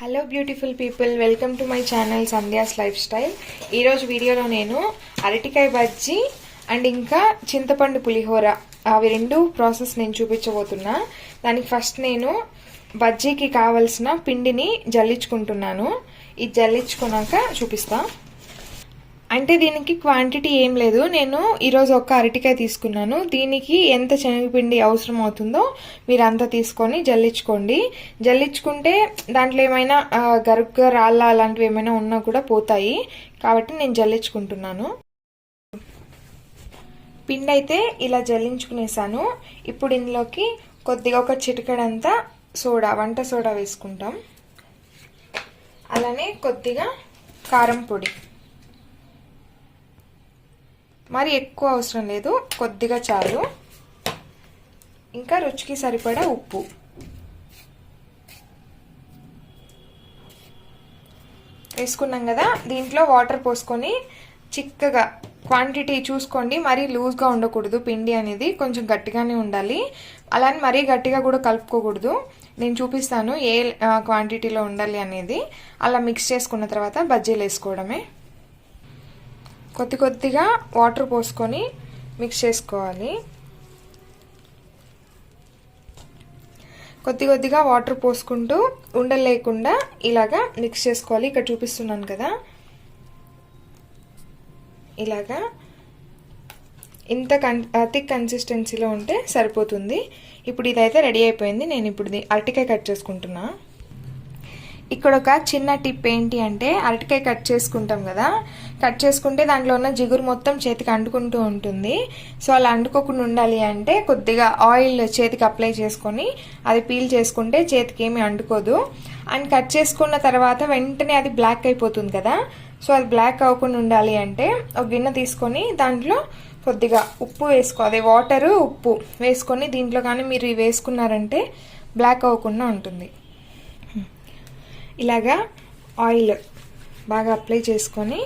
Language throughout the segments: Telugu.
Hello beautiful people welcome to my channel Sandhya's lifestyle ఈరోజు వీడియోలో నేను అరటికాయ బజ్జీ అండ్ ఇంకా చింతపండు పులిహోర. అవి రెండు ప్రాసెస్ నేను చూపించబోతున్నా. దానికి ఫస్ట్ నేను బజ్జీకి కావలసిన పిండిని జల్లించుకుంటున్నాను. ఇది జల్లించుకున్నాక చూపిస్తా. అంటే దీనికి క్వాంటిటీ ఏం లేదు. నేను ఈరోజు ఒక అరటికాయ తీసుకున్నాను. దీనికి ఎంత శనగపిండి అవసరం అవుతుందో మీరు అంతా తీసుకొని జల్లించుకోండి. జల్లించుకుంటే దాంట్లో ఏమైనా గరుగ్గా రాళ్ళ అలాంటివి ఏమైనా ఉన్నా కూడా పోతాయి. కాబట్టి నేను జల్లించుకుంటున్నాను. పిండి అయితే ఇలా జల్లించుకునేసాను. ఇప్పుడు ఇందులోకి కొద్దిగా ఒక చిటికడంతా సోడా వంట సోడా వేసుకుంటాం. అలానే కొద్దిగా కారం పొడి. మరి ఎక్కువ అవసరం లేదు. కొద్దిగా చాలు. ఇంకా రుచికి సరిపడా ఉప్పు. వేసుకున్నాం కదా దీంట్లో వాటర్ పోసుకొని చిక్కగా క్వాంటిటీ చూసుకోండి. మరీ లూజ్గా ఉండకూడదు. పిండి అనేది కొంచెం గట్టిగానే ఉండాలి. అలానే మరీ గట్టిగా కూడా కలుపుకోకూడదు. నేను చూపిస్తాను ఏ క్వాంటిటీలో ఉండాలి అనేది. అలా మిక్స్ చేసుకున్న తర్వాత బజ్జీలు వేసుకోవడమే. కొద్ది కొద్దిగా వాటర్ పోసుకొని మిక్స్ చేసుకోవాలి. కొద్ది కొద్దిగా వాటర్ పోసుకుంటూ ఉండలేకుండా ఇలాగా మిక్స్ చేసుకోవాలి. ఇక్కడ చూపిస్తున్నాను కదా. ఇలాగా ఇంత కన్ థిక్ కన్సిస్టెన్సీలో ఉంటే సరిపోతుంది. ఇప్పుడు ఇదైతే రెడీ అయిపోయింది. నేను ఇప్పుడు అరటికాయ కట్ చేసుకుంటున్నా. ఇక్కడ ఒక చిన్న టిప్ ఏంటి అంటే అరటికాయ కట్ చేసుకుంటాం కదా. కట్ చేసుకుంటే దాంట్లో ఉన్న జిగురు మొత్తం చేతికి అంటుకుంటూ ఉంటుంది. సో అలా అంటుకోకుండా ఉండాలి అంటే కొద్దిగా ఆయిల్ చేతికి అప్లై చేసుకొని అది పీల్ చేసుకుంటే చేతికి ఏమీ అంటుకోదు. అండ్ కట్ చేసుకున్న తర్వాత వెంటనే అది బ్లాక్ అయిపోతుంది కదా. సో అది బ్లాక్ అవ్వకుండా ఉండాలి అంటే ఒక గిన్నె తీసుకొని దాంట్లో కొద్దిగా ఉప్పు వేసుకో అదే వాటరు ఉప్పు వేసుకొని దీంట్లో కానీ మీరు ఇవి వేసుకున్నారంటే బ్లాక్ అవ్వకుండా ఉంటుంది. ఇలాగా ఆయిల్ బాగా అప్లై చేసుకొని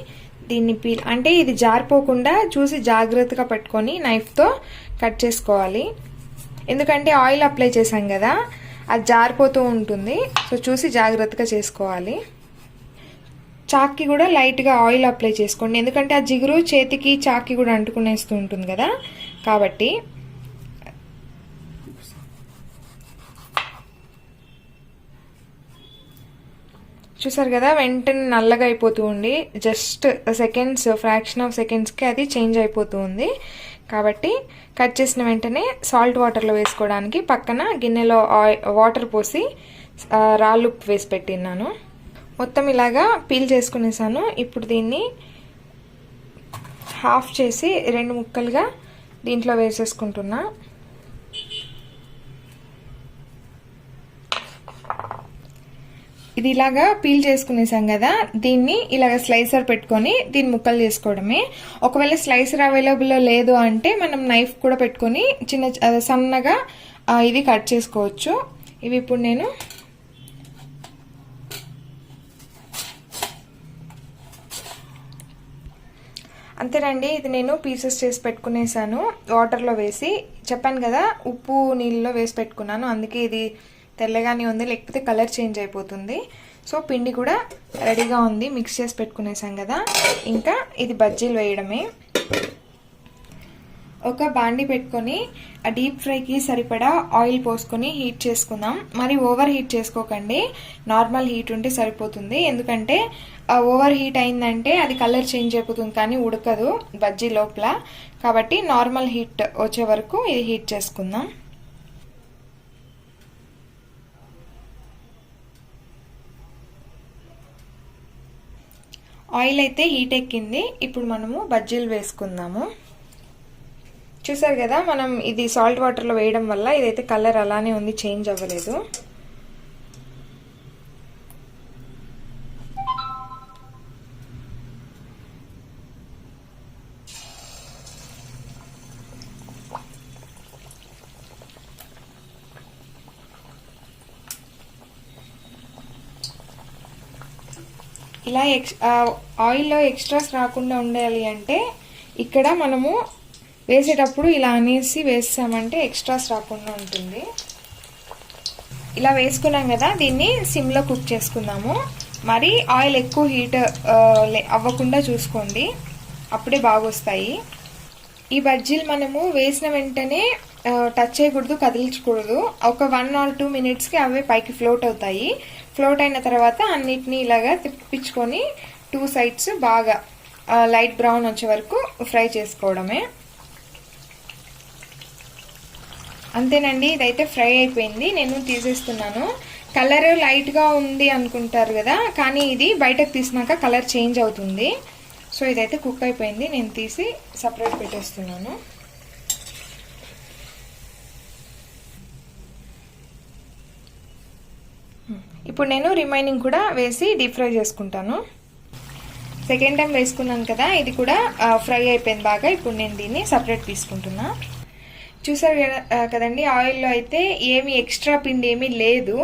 దీన్ని పీల్ అంటే ఇది జారిపోకుండా చూసి జాగ్రత్తగా పెట్టుకొని నైఫ్తో కట్ చేసుకోవాలి. ఎందుకంటే ఆయిల్ అప్లై చేసాం కదా అది జారిపోతూ ఉంటుంది. సో చూసి జాగ్రత్తగా చేసుకోవాలి. చాక్కి కూడా లైట్గా ఆయిల్ అప్లై చేసుకోండి. ఎందుకంటే ఆ జిగురు చేతికి చాక్కి కూడా అంటుకునేస్తూ ఉంటుంది కదా. కాబట్టి చూసారు కదా వెంటనే నల్లగా అయిపోతూ ఉంది జస్ట్ సెకండ్స్ ఫ్రాక్షన్ ఆఫ్ సెకండ్స్కి అది చేంజ్ అయిపోతూ ఉంది. కాబట్టి కట్ చేసిన వెంటనే సాల్ట్ వాటర్లో వేసుకోవడానికి పక్కన గిన్నెలో ఆయిల్ వాటర్ పోసి రాళ్ళు ఉప్పు వేసి పెట్టినాను మొత్తం ఇలాగా పీల్ చేసుకునేసాను. ఇప్పుడు దీన్ని హాఫ్ చేసి రెండు ముక్కలుగా దీంట్లో వేసేసుకుంటున్నా. ఇది ఇలాగా పీల్ చేసుకునేసాం కదా దీన్ని ఇలాగ స్లైసర్ పెట్టుకొని దీన్ని ముక్కలు చేసుకోవడమే. ఒకవేళ స్లైసర్ అవైలబుల్లో లేదు అంటే మనం నైఫ్ కూడా పెట్టుకొని చిన్న సన్నగా ఇది కట్ చేసుకోవచ్చు. ఇవి ఇప్పుడు నేను అంతేనండి ఇది నేను పీసెస్ చేసి పెట్టుకునేసాను. వాటర్లో వేసి చెప్పాను కదా ఉప్పు నీళ్ళలో వేసి పెట్టుకున్నాను. అందుకే ఇది తెల్లగానే ఉంది లేకపోతే కలర్ చేంజ్ అయిపోతుంది. సో పిండి కూడా రెడీగా ఉంది మిక్స్ చేసి పెట్టుకునేసాం కదా. ఇంకా ఇది బజ్జీలు వేయడమే. ఒక బాండి పెట్టుకొని ఆ డీప్ ఫ్రైకి సరిపడా ఆయిల్ పోసుకొని హీట్ చేసుకుందాం. మరి ఓవర్ హీట్ చేసుకోకండి. నార్మల్ హీట్ ఉంటే సరిపోతుంది. ఎందుకంటే ఓవర్ హీట్ అయిందంటే అది కలర్ చేంజ్ అయిపోతుంది కానీ ఉడకదు బజ్జీ లోపల. కాబట్టి నార్మల్ హీట్ వచ్చే వరకు ఇది హీట్ చేసుకుందాం. ఆయిల్ అయితే హీట్ ఎక్కింది. ఇప్పుడు మనము బజ్జీలు వేసుకుందాము. చూసారు కదా మనం ఇది సాల్ట్ వాటర్లో వేయడం వల్ల ఇదైతే కలర్ అలానే ఉంది చేంజ్ అవ్వలేదు. ఇలా ఎక్స్ ఆయిల్లో ఎక్స్ట్రాస్ రాకుండా ఉండాలి అంటే ఇక్కడ మనము వేసేటప్పుడు ఇలా అనేసి వేసామంటే ఎక్స్ట్రాస్ రాకుండా ఉంటుంది. ఇలా వేసుకున్నాం కదా దీన్ని సిమ్లో కుక్ చేసుకుందాము. మరి ఆయిల్ ఎక్కువ హీట్ లే- అవ్వకుండా చూసుకోండి. అప్పుడే బాగొస్తాయి. ఈ బజ్జీలు మనము వేసిన వెంటనే టచ్ చేయకూడదు కదిలించకూడదు. ఒక వన్ ఆర్ టూ మినిట్స్కి అవే పైకి ఫ్లోట్ అవుతాయి. ఫ్లోట్ అయిన తర్వాత అన్నిటినీ ఇలాగా తిప్పించుకొని టూ సైడ్స్ బాగా లైట్ బ్రౌన్ వచ్చే వరకు ఫ్రై చేసుకోవడమే. అంతేనండి ఇదైతే ఫ్రై అయిపోయింది. నేను తీసేస్తున్నాను. కలర్ లైట్గా ఉంది అనుకుంటారు కదా కానీ ఇది బయటకు తీసినాక కలర్ చేంజ్ అవుతుంది. సో ఇదైతే కుక్ అయిపోయింది. నేను తీసి సపరేట్ పెట్టేస్తున్నాను. ఇప్పుడు నేను రిమైనింగ్ కూడా వేసి డీప్ ఫ్రై చేసుకుంటాను. సెకండ్ టైం వేసుకున్నాను కదా ఇది కూడా ఫ్రై అయిపోయింది బాగా ఇప్పుడు నేను దీన్ని సపరేట్ తీసుకుంటున్నా. చూసారు కదా- కదండి ఆయిల్లో అయితే ఏమి ఎక్స్ట్రా పిండి ఏమీ లేదు.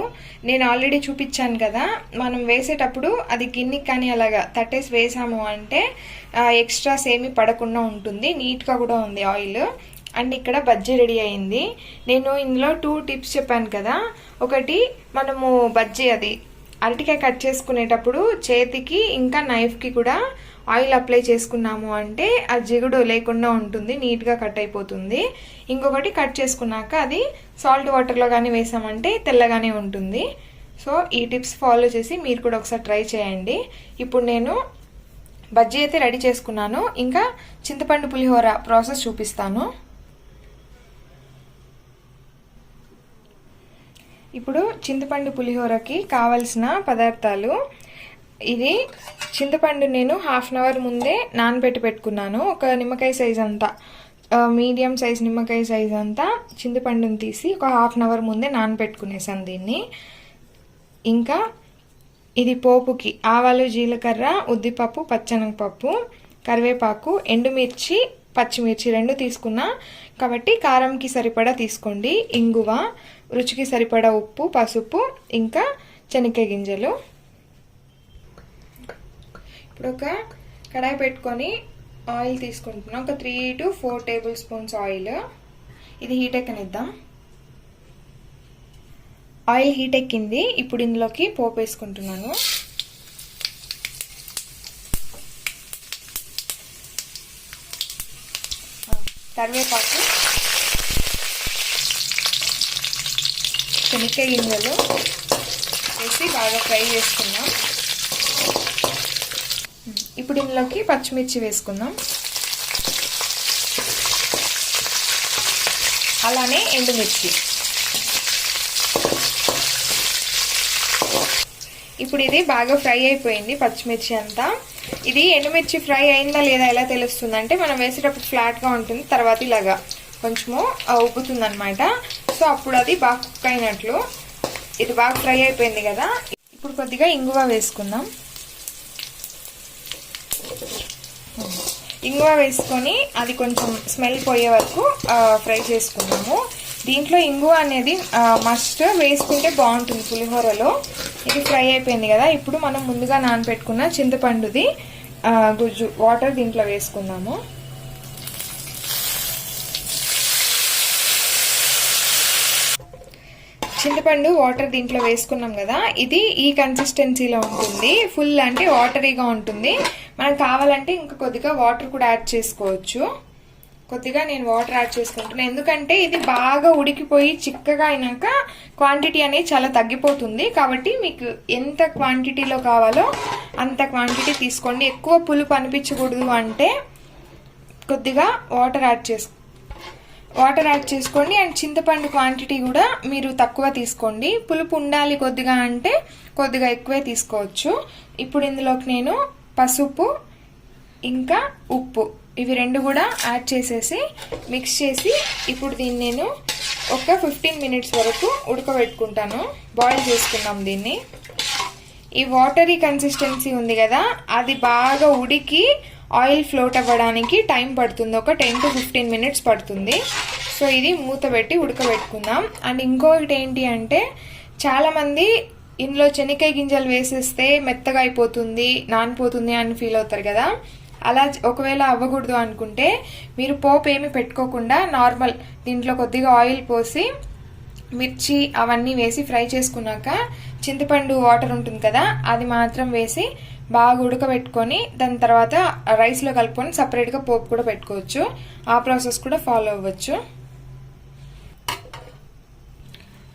నేను ఆల్రెడీ చూపించాను కదా మనం వేసేటప్పుడు అది గిన్నె కానీ అలాగా తట్టేసి వేసాము అంటే ఎక్స్ట్రాస్ ఏమీ పడకుండా ఉంటుంది నీట్గా కూడా ఉంది ఆయిల్ అండ్ ఇక్కడ బజ్జీ రెడీ అయింది. నేను ఇందులో టూ టిప్స్ చెప్పాను కదా. ఒకటి మనము బజ్జీ అది అరటికాయ కట్ చేసుకునేటప్పుడు చేతికి ఇంకా నైఫ్కి కూడా ఆయిల్ అప్లై చేసుకున్నాము అంటే ఆ జిగుడు లేకుండా ఉంటుంది నీట్గా కట్ అయిపోతుంది. ఇంకొకటి కట్ చేసుకున్నాక అది సాల్ట్ వాటర్లో కానీ వేసామంటే తెల్లగానే ఉంటుంది. సో ఈ టిప్స్ ఫాలో చేసి మీరు కూడా ఒకసారి ట్రై చేయండి. ఇప్పుడు నేను బజ్జీ అయితే రెడీ చేసుకున్నాను. ఇంకా చింతపండు పులిహోర ప్రాసెస్ చూపిస్తాను. ఇప్పుడు చింతపండు పులిహోరకి కావలసిన పదార్థాలు. ఇది చింతపండు నేను హాఫ్ అన్ అవర్ ముందే నానబెట్టి పెట్టుకున్నాను. ఒక నిమ్మకాయ సైజ్ అంతా మీడియం సైజ్ నిమ్మకాయ సైజ్ అంతా చింతపండుని తీసి ఒక హాఫ్ అన్ అవర్ ముందే నానబెట్టుకునేసాను దీన్ని. ఇంకా ఇది పోపుకి ఆవాలు జీలకర్ర ఉద్దిపప్పు పచ్చనగపప్పు కరివేపాకు ఎండుమిర్చి పచ్చిమిర్చి రెండు తీసుకున్నా. కాబట్టి కారంకి సరిపడా తీసుకోండి. ఇంగువ రుచికి సరిపడా ఉప్పు పసుపు ఇంకా శనక్కాయ గింజలు. ఇప్పుడు ఒక కడాయి పెట్టుకొని ఆయిల్ తీసుకుంటున్నాం. ఒక three to four tablespoons oil. ఇది హీట్ ఎక్కనిద్దాం. ఆయిల్ హీట్ ఎక్కింది. ఇప్పుడు ఇందులోకి పోపు వేసుకుంటున్నాను. కరివేపాకు. శనక్కాయ గింజలు వేసి బాగా ఫ్రై చేసుకుందాం. ఇప్పుడు ఇందులోకి పచ్చిమిర్చి వేసుకుందాం. అలానే ఎండుమిర్చి. ఇప్పుడు ఇది బాగా ఫ్రై అయిపోయింది పచ్చిమిర్చి అంతా. ఇది ఎండుమిర్చి ఫ్రై అయిందా లేదా ఎలా తెలుస్తుంది అంటే మనం వేసేటప్పుడు ఫ్లాట్గా ఉంటుంది తర్వాత ఇలాగా కొంచెము ఉబ్బుతుంది అనమాట సో అప్పుడు అది బాగా కుక్ అయినట్లు. ఇది బాగా ఫ్రై అయిపోయింది కదా. ఇప్పుడు కొద్దిగా ఇంగువ వేసుకుందాం. ఇంగువ వేసుకొని అది కొంచెం స్మెల్ పోయే వరకు ఫ్రై చేసుకున్నాము దీంట్లో ఇంగువ అనేది మస్ట్ వేసుకుంటే బాగుంటుంది పులిహోరలో. ఇది ఫ్రై అయిపోయింది కదా. ఇప్పుడు మనం ముందుగా నానబెట్టుకున్న చింతపండుది గుజ్జు వాటర్ దీంట్లో వేసుకుందాము. చింతపండు వాటర్ దీంట్లో వేసుకున్నాం కదా ఇది ఈ కన్సిస్టెన్సీలో ఉంటుంది. ఫుల్ అంటే వాటరీగా ఉంటుంది. మనకు కావాలంటే ఇంకా కొద్దిగా వాటర్ కూడా యాడ్ చేసుకోవచ్చు. కొద్దిగా నేను వాటర్ యాడ్ చేసుకుంటున్నాను ఎందుకంటే ఇది బాగా ఉడికిపోయి చిక్కగా అయినాక క్వాంటిటీ అనేది చాలా తగ్గిపోతుంది. కాబట్టి మీకు ఎంత క్వాంటిటీలో కావాలో అంత క్వాంటిటీ తీసుకోండి. ఎక్కువ పులుపు అనిపించకూడదు అంటే కొద్దిగా వాటర్ యాడ్ చేసుకో వాటర్ యాడ్ చేసుకోండి అండ్ చింతపండు క్వాంటిటీ కూడా మీరు తక్కువ తీసుకోండి. పులుపు ఉండాలి కొద్దిగా అంటే కొద్దిగా ఎక్కువే తీసుకోవచ్చు. ఇప్పుడు ఇందులోకి నేను పసుపు ఇంకా ఉప్పు ఇవి రెండు కూడా యాడ్ చేసేసి మిక్స్ చేసి ఇప్పుడు దీన్ని నేను ఒక ఫిఫ్టీన్ మినిట్స్ వరకు ఉడకబెట్టుకుంటాను. బాయిల్ చేసుకున్నాం దీన్ని. ఈ వాటరీ కన్సిస్టెన్సీ ఉంది కదా అది బాగా ఉడికి ఆయిల్ ఫ్లోట్ అవ్వడానికి టైం పడుతుంది. ఒక టెన్ టు ఫిఫ్టీన్ మినిట్స్ పడుతుంది. సో ఇది మూత పెట్టి ఉడకబెట్టుకుందాం. అండ్ ఇంకొకటి ఏంటి అంటే చాలామంది ఇందులో శనక్కాయ గింజలు వేసేస్తే మెత్తగా అయిపోతుంది నానిపోతుంది అని ఫీల్ అవుతారు కదా. అలా ఒకవేళ అవ్వకూడదు అనుకుంటే మీరు పోపు ఏమి పెట్టుకోకుండా నార్మల్ దీంట్లో కొద్దిగా ఆయిల్ పోసి మిర్చి అవన్నీ వేసి ఫ్రై చేసుకున్నాక చింతపండు వాటర్ ఉంటుంది కదా అది మాత్రం వేసి బాగా ఉడకబెట్టుకొని దాని తర్వాత రైస్లో కలుపుకొని సపరేట్గా పోపు కూడా పెట్టుకోవచ్చు. ఆ ప్రాసెస్ కూడా ఫాలో అవ్వచ్చు.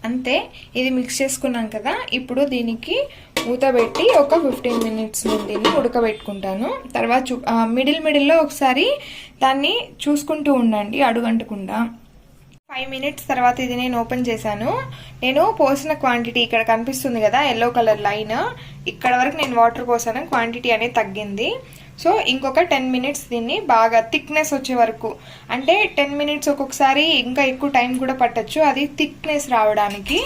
అంతే ఇది మిక్స్ చేసుకున్నాం కదా. ఇప్పుడు దీనికి మూత పెట్టి ఒక ఫిఫ్టీన్ మినిట్స్ దీన్ని ఉడకబెట్టుకుంటాను. తర్వాత చూ మిడిల్ మిడిల్లో ఒకసారి దాన్ని చూసుకుంటూ ఉండండి అడుగంటకుండా. ఫైవ్ మినిట్స్ తర్వాత ఇది నేను ఓపెన్ చేశాను. నేను పోసిన క్వాంటిటీ ఇక్కడ కనిపిస్తుంది కదా ఎల్లో కలర్ లైన్ ఇక్కడ వరకు నేను వాటర్ పోసాను క్వాంటిటీ అనేది తగ్గింది. సో ఇంకొక టెన్ మినిట్స్ దీన్ని బాగా థిక్నెస్ వచ్చే వరకు. అంటే టెన్ మినిట్స్ ఒక్కొక్కసారి ఇంకా ఎక్కువ టైం కూడా పట్టచ్చు. అది థిక్నెస్ రావడానికి.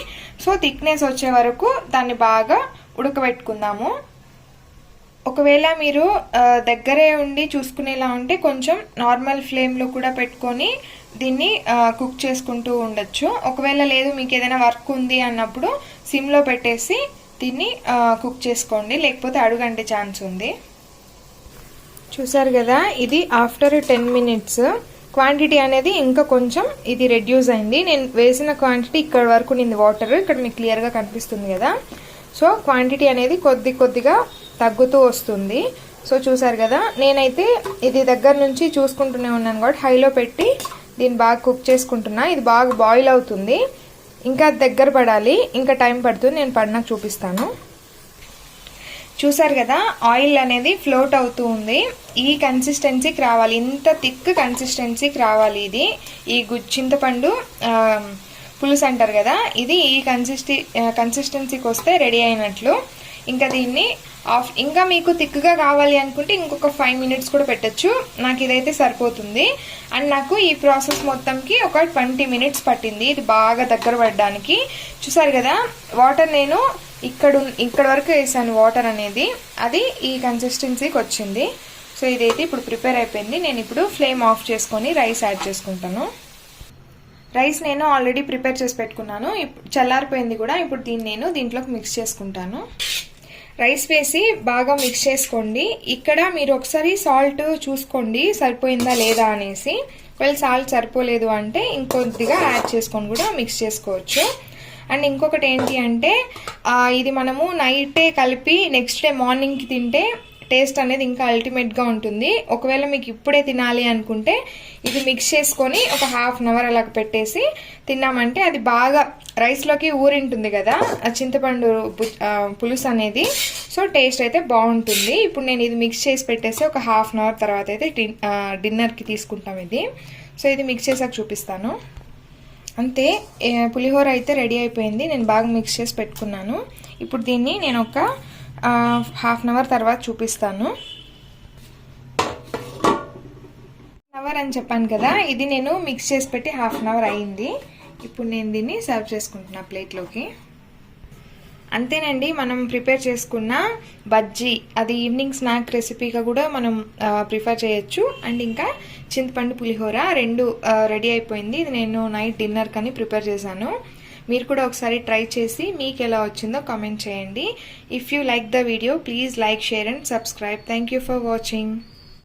సో థిక్నెస్ వచ్చే వరకు దాన్ని బాగా ఉడకబెట్టుకుందాము. ఒకవేళ మీరు దగ్గరే ఉండి చూసుకునేలా ఉంటే కొంచెం నార్మల్ ఫ్లేమ్లో కూడా పెట్టుకొని దీన్ని కుక్ చేసుకుంటూ ఉండొచ్చు. ఒకవేళ లేదు మీకు ఏదైనా వర్క్ ఉంది అన్నప్పుడు సిమ్లో పెట్టేసి దీన్ని కుక్ చేసుకోండి. లేకపోతే అడుగంటే ఛాన్స్ ఉంది. చూసారు కదా ఇది ఆఫ్టర్ టెన్ మినిట్స్ క్వాంటిటీ అనేది ఇంకా కొంచెం ఇది రెడ్యూస్ అయింది. నేను వేసిన క్వాంటిటీ ఇక్కడ వరకు నింది వాటర్ ఇక్కడ మీకు క్లియర్గా కనిపిస్తుంది కదా. సో క్వాంటిటీ అనేది కొద్ది కొద్దిగా తగ్గుతూ వస్తుంది. సో చూసారు కదా నేనైతే ఇది దగ్గర నుంచి చూసుకుంటూనే ఉన్నాను కాబట్టి హైలో పెట్టి దీన్ని బాగా కుక్ చేసుకుంటున్నా. ఇది బాగా బాయిల్ అవుతుంది. ఇంకా దగ్గర పడాలి. ఇంకా టైం పడుతుంది. నేను పడినాక చూపిస్తాను. చూసారు కదా ఆయిల్ అనేది ఫ్లోట్ అవుతూ ఉంది. ఈ కన్సిస్టెన్సీకి రావాలి. ఇంత థిక్ కన్సిస్టెన్సీకి రావాలి ఇది. ఈ చింతపండు పులుసు అంటారు కదా ఇది ఈ కన్సిస్టి కన్సిస్టెన్సీకి వస్తే రెడీ అయినట్లు. ఇంకా దీన్ని ఆఫ్ ఇంకా మీకు థిక్గా కావాలి అనుకుంటే ఇంకొక ఫైవ్ మినిట్స్ కూడా పెట్టచ్చు. నాకు ఇదైతే సరిపోతుంది. అండ్ నాకు ఈ ప్రాసెస్ మొత్తంకి ఒక ట్వంటీ మినిట్స్ పట్టింది. ఇది బాగా దగ్గర పడడానికి. చూసారు కదా వాటర్ నేను ఇక్కడ ఇక్కడ వరకు వేసాను వాటర్ అనేది. అది ఈ కన్సిస్టెన్సీకి వచ్చింది. సో ఇదైతే ఇప్పుడు ప్రిపేర్ అయిపోయింది. నేను ఇప్పుడు ఫ్లేమ్ ఆఫ్ చేసుకొని రైస్ యాడ్ చేసుకుంటాను. రైస్ నేను ఆల్రెడీ ప్రిపేర్ చేసి పెట్టుకున్నాను. చల్లారిపోయింది కూడా. ఇప్పుడు దీన్ని నేను దీంట్లోకి మిక్స్ చేసుకుంటాను. రైస్ వేసి బాగా మిక్స్ చేసుకోండి. ఇక్కడ మీరు ఒకసారి సాల్ట్ చూసుకోండి సరిపోయిందా లేదా అనేసి. ఒకవేళ సాల్ట్ సరిపోలేదు అంటే ఇంకొద్దిగా యాడ్ చేసుకొని కూడా మిక్స్ చేసుకోవచ్చు. అండ్ ఇంకొకటి ఏంటి అంటే ఇది మనము నైటే కలిపి నెక్స్ట్ డే మార్నింగ్కి తింటే టేస్ట్ అనేది ఇంకా అల్టిమేట్గా ఉంటుంది. ఒకవేళ మీకు ఇప్పుడే తినాలి అనుకుంటే ఇది మిక్స్ చేసుకొని ఒక హాఫ్ అన్ అవర్ అలా పెట్టేసి తిన్నామంటే అది బాగా రైస్లోకి ఊరింటుంది కదా చింతపండు పులుసు అనేది. సో టేస్ట్ అయితే బాగుంటుంది. ఇప్పుడు నేను ఇది మిక్స్ చేసి పెట్టేసి ఒక హాఫ్ అన్ అవర్ తర్వాత అయితే డిన్నర్కి తీసుకుంటాం ఇది. సో ఇది మిక్స్ చేసాక చూపిస్తాను. అంతే పులిహోర అయితే రెడీ అయిపోయింది. నేను బాగా మిక్స్ చేసి పెట్టుకున్నాను. ఇప్పుడు దీన్ని నేను ఒక హాఫ్ అన్ అవర్ తర్వాత చూపిస్తాను. అవర్ అని చెప్పాను కదా ఇది నేను మిక్స్ చేసి పెట్టి హాఫ్ అన్ అవర్ అయింది. ఇప్పుడు నేను దీన్ని సర్వ్ చేసుకుంటున్నా ప్లేట్లోకి. అంతేనండి మనం ప్రిపేర్ చేసుకున్న బజ్జీ అది ఈవినింగ్ స్నాక్ రెసిపీగా కూడా మనం ప్రిఫర్ చేయొచ్చు. అండ్ ఇంకా చింతపండు పులిహోర రెండు రెడీ అయిపోయింది. ఇది నేను నైట్ డిన్నర్ కానీ ప్రిపేర్ చేశాను. మీరు కూడా ఒకసారి ట్రై చేసి మీకు ఎలా వచ్చిందో కామెంట్ చేయండి. If you like the video please like share and subscribe thank for watching